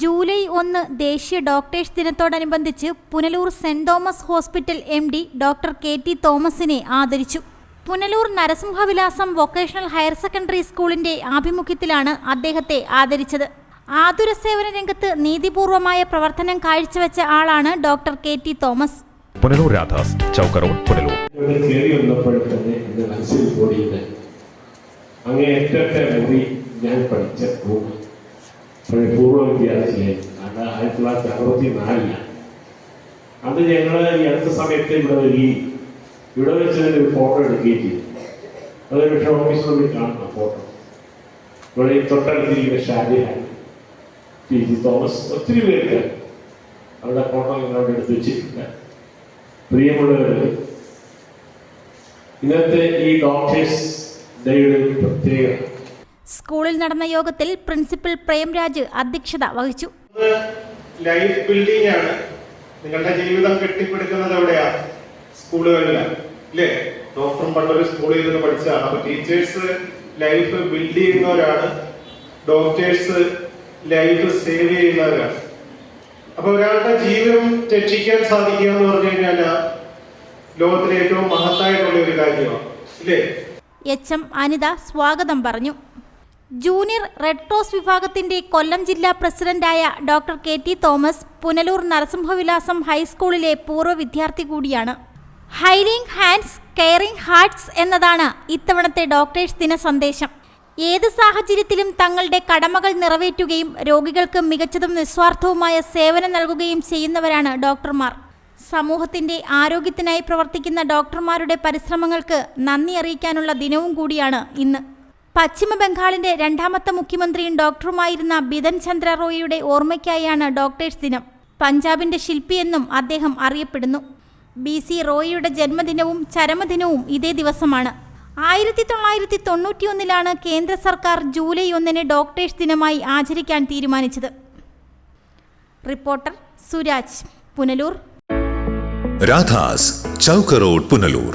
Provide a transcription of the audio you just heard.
July ഒന്ന് ദേശീയ doctors ദിനത്തോടനുബന്ധിച്ച് Punalur saint Thomas hospital M D doctor K T തോമസിനെ ആദരിച്ചു. Punalur Narasimhavilasam vocational higher secondary സ്കൂളിന്റെ ആഭിമുഖ്യത്തിലാണ് അദ്ദേഹത്തെ ആദരിച്ചത്. ആതുര സേവന രംഗത്ത് നീതിപൂർവമായ പ്രവർത്തനം കാഴ്ചവെച്ച ആളാണ് doctor K T Thomas. Punalur Radhas Punalur. അങ്ങേറ്റത്തെ മുറി ഞാൻ പഠിച്ച റൂം പഴയ പൂർവ വിദ്യാർത്ഥിയെ അത് ആയിരത്തി തൊള്ളായിരത്തി അറുപത്തി നാലിലാണ് അന്ന് ഞങ്ങൾ ഈ അടുത്ത സമയത്ത് ഇവിടെ വരികയും ഇവിടെ വെച്ച് തന്നെ ഒരു ഫോട്ടോ എടുക്കുകയും ചെയ്തു. അതൊരു പക്ഷേ ഓഫീസിൽ പോയി കാണുന്ന ഫോട്ടോ. ഇവിടെ ഈ തൊട്ടടുത്തിരിക്കുന്ന ഷാജിഹാൻ പി ജി തോമസ് ഒത്തിരി പേർക്ക് അവരുടെ ഫോട്ടോ ഞങ്ങളവിടെ എടുത്ത് വെച്ചിട്ടുണ്ട്. പ്രിയമുള്ളവർ ഇന്നത്തെ ഈ ഡോക്ടേഴ്സ് ഡേയുടെ പ്രത്യേകത. സ്കൂളിൽ നടന്ന യോഗത്തിൽ പ്രിൻസിപ്പൽ പ്രേംരാജ് അധ്യക്ഷത വഹിച്ചു. ലൈഫ് ബിൽഡിംഗ് ആണ് നിങ്ങളുടെ ജീവിതം കെട്ടിപ്പടുക്കുന്നത് എവിടെയാ? സ്കൂളുകളിലാണ് അല്ലേ ഡോക്ടറും പണ്ടൊരു സ്കൂളിൽ നിന്ന് പഠിച്ചതാണ്. അപ്പൊ ടീച്ചേഴ്സ് ലൈഫ് ബിൽഡ് ചെയ്യുന്നവരാണ്. ഡോക്ടേഴ്സ് ലൈഫ് സേവ് ചെയ്യുന്നവരാണ്. അപ്പൊ ഒരാളുടെ ജീവൻ രക്ഷിക്കാൻ സാധിക്കുക എന്ന് പറഞ്ഞു കഴിഞ്ഞാൽ ലോകത്തിലെ ഏറ്റവും മഹത്തായിട്ടുള്ള ഒരു കാര്യമാണ്. ഇല്ലേ? എച്ച് എം അനിത സ്വാഗതം പറഞ്ഞു. ജൂനിയർ റെഡ് ക്രോസ് വിഭാഗത്തിന്റെ കൊല്ലം ജില്ലാ പ്രസിഡന്റായ doctor K T Thomas Punalur Narasimhavilasam ഹൈസ്കൂളിലെ പൂർവ വിദ്യാർത്ഥി കൂടിയാണ്. ഹൈലിംഗ് ഹാൻഡ്സ് കെയറിംഗ് ഹാർട്സ് എന്നതാണ് ഇത്തവണത്തെ ഡോക്ടേഴ്സ് ദിന സന്ദേശം. ഏത് സാഹചര്യത്തിലും തങ്ങളുടെ കടമകൾ നിറവേറ്റുകയും രോഗികൾക്ക് മികച്ചതും നിസ്വാർത്ഥവുമായ സേവനം നൽകുകയും ചെയ്യുന്നവരാണ് ഡോക്ടർമാർ. സമൂഹത്തിന്റെ ആരോഗ്യത്തിനായി പ്രവർത്തിക്കുന്ന ഡോക്ടർമാരുടെ പരിശ്രമങ്ങൾക്ക് നന്ദി അറിയിക്കാനുള്ള ദിനവും കൂടിയാണ് ഇന്ന്. പശ്ചിമ ബംഗാളിന്റെ രണ്ടാമത്തെ മുഖ്യമന്ത്രിയും ഡോക്ടറുമായിരുന്ന ബിതൻ ചന്ദ്ര റോയിയുടെ ഓർമ്മയ്ക്കായാണ് ഡോക്ടേഴ്സ് ദിനം. പഞ്ചാബിന്റെ ശില്പിയെന്നും അദ്ദേഹം അറിയപ്പെടുന്നു. ബി സി റോയിയുടെ ജന്മദിനവും ചരമദിനവും ഇതേ ദിവസമാണ്. ആയിരത്തി തൊള്ളായിരത്തി തൊണ്ണൂറ്റിയൊന്നിലാണ് കേന്ദ്ര സർക്കാർ ജൂലൈ ഒന്നിന് ഡോക്ടേഴ്സ് ദിനമായി ആചരിക്കാൻ തീരുമാനിച്ചത്. റിപ്പോർട്ടർ സുരാജ് പുനലൂർ. രാധാസ് ചൗക്ക റോഡ് പുനലൂർ.